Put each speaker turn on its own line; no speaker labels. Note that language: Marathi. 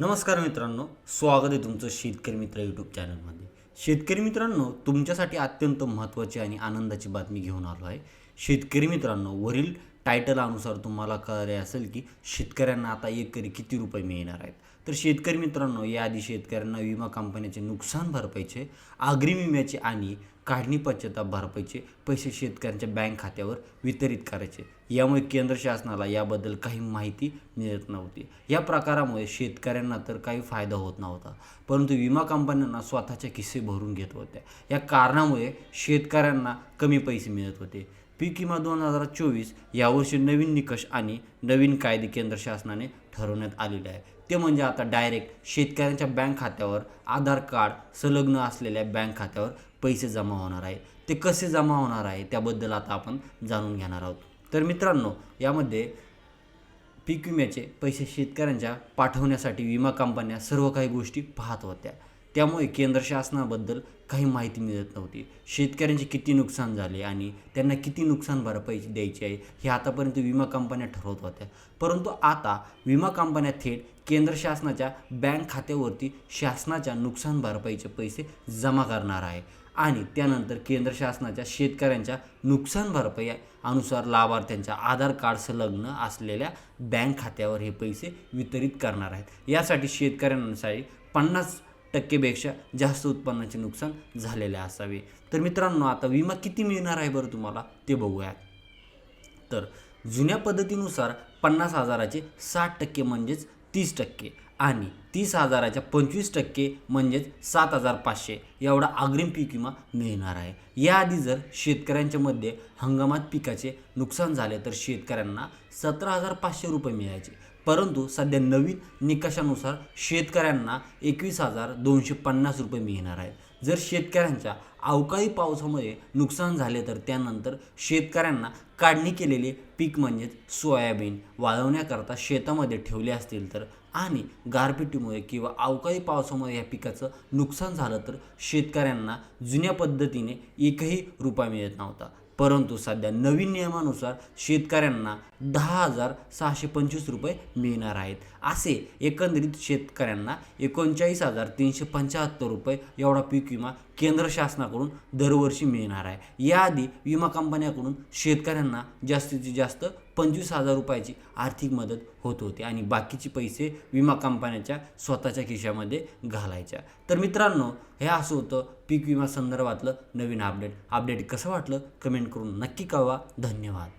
नमस्कार मित्रांनो स्वागत आहे तुमचं शेतकरी मित्र यूट्यूब चॅनलमध्ये शेतकरी मित्रांनो तुमच्यासाठी अत्यंत महत्त्वाची आणि आनंदाची बातमी घेऊन आलो आहे. शेतकरी मित्रांनो वरील टायटलानुसार तुम्हाला कळले असेल की शेतकऱ्यांना आता एकरी किती रुपये मिळणार आहेत. तर शेतकरी मित्रांनो याआधी शेतकऱ्यांना विमा कंपन्याचे नुकसान भरपाईचे अग्रिम विम्याचे आणि काढणी पश्चाताप भरपाईचे पैसे शेतकऱ्यांच्या बँक खात्यावर वितरित करायचे. यामुळे केंद्र शासनाला याबद्दल काही माहिती मिळत नव्हती. या प्रकारामुळे शेतकऱ्यांना तर काही फायदा होत नव्हता. परंतु विमा कंपन्यांना स्वतःचे किस्से भरून घेत होत्या. या कारणामुळे शेतकऱ्यांना कमी पैसे मिळत होते. पीक विमा दोन हजार चोवीस यावर्षी नवीन निकष आणि नवीन कायदे केंद्र शासनाने ठरवण्यात आलेले आहे. ते म्हणजे आता डायरेक्ट शेतकऱ्यांच्या बँक खात्यावर आधार कार्ड संलग्न असलेल्या बँक खात्यावर पैसे जमा होणार आहे ते कसे जमा होणार आहे त्याबद्दल आता आपण जाणून घेणार आहोत. तर मित्रांनो यामध्ये पीक विम्याचे पैसे शेतकऱ्यांच्या पाठवण्यासाठी विमा कंपन्या सर्व काही गोष्टी पाहत होत्या. त्यामुळे केंद्र शासनाबद्दल काही माहिती मिळत नव्हती. शेतकऱ्यांचे किती नुकसान झाले आणि त्यांना किती नुकसान भरपाई द्यायची आहे हे आतापर्यंत विमा कंपन्या ठरवत होत्या. परंतु आता विमा कंपन्या थेट केंद्र शासनाच्या बँक खात्यावरती शासनाच्या नुकसान भरपाईचे पैसे जमा करणार आहे. आणि त्यानंतर केंद्र शासनाच्या शेतकऱ्यांच्या नुकसान भरपाई अनुसार लाभार्थ्यांच्या आधार कार्ड संलग्न असलेल्या बँक खात्यावर हे पैसे वितरित करणार आहेत. यासाठी शेतकऱ्यांसाठी पन्नास टक्केपेक्षा जास्त उत्पन्नाचे नुकसान झालेले असावे. तर मित्रांनो आता विमा किती मिळणार आहे बरं तुम्हाला? ते बघूयात. तर जुन्या पद्धतीनुसार पन्नास हजाराचे साठ टक्के म्हणजेच तीस टक्के आणि तीस हजाराच्या पंचवीस टक्के म्हणजेच सात हजार पाचशे एवढा अग्रिम पीक विमा मिळणार आहे. याआधी जर शेतकऱ्यांच्या मध्ये हंगामात पिकाचे नुकसान झाले तर शेतकऱ्यांना सतरा हजार पाचशे रुपये मिळायचे. परंतु सध्या नवीन निकषानुसार शेतकऱ्यांना एकवीस हजार दोनशे पन्नास रुपये मिळणार आहेत. जर शेतकऱ्यांच्या अवकाळी पावसामुळे नुकसान झाले तर त्यानंतर शेतकऱ्यांना काढणी केलेले पीक म्हणजेच सोयाबीन वाळवण्याकरता शेतामध्ये ठेवले असतील तर आणि गारपिटीमुळे किंवा अवकाळी पावसामुळे या पिकाचं नुकसान झालं तर शेतकऱ्यांना जुन्या पद्धतीने एकही रुपया मिळत नव्हता. परंतु सध्या नवीन नियमानुसार शेतकऱ्यांना दहा हजार सहाशे पंचवीस रुपये मिळणार आहेत. असे एकंदरीत शेतकऱ्यांना एकोणचाळीस हजार तीनशे पंच्याहत्तर रुपये एवढा पीक विमा केंद्र शासनाकडून दरवर्षी मिळणार आहे. याआधी विमा कंपन्याकडून शेतकऱ्यांना जास्तीत जास्त पंचवीस हजार रुपयाची आर्थिक मदत होत होती आणि बाकीचे पैसे विमा कंपन्याच्या स्वतःच्या खिशामध्ये घालायच्या. तर मित्रांनो हे असं होतं पीक विमा संदर्भातलं नवीन अपडेट अपडेट कसं वाटलं? कमेंट करून नक्की कळवा. धन्यवाद.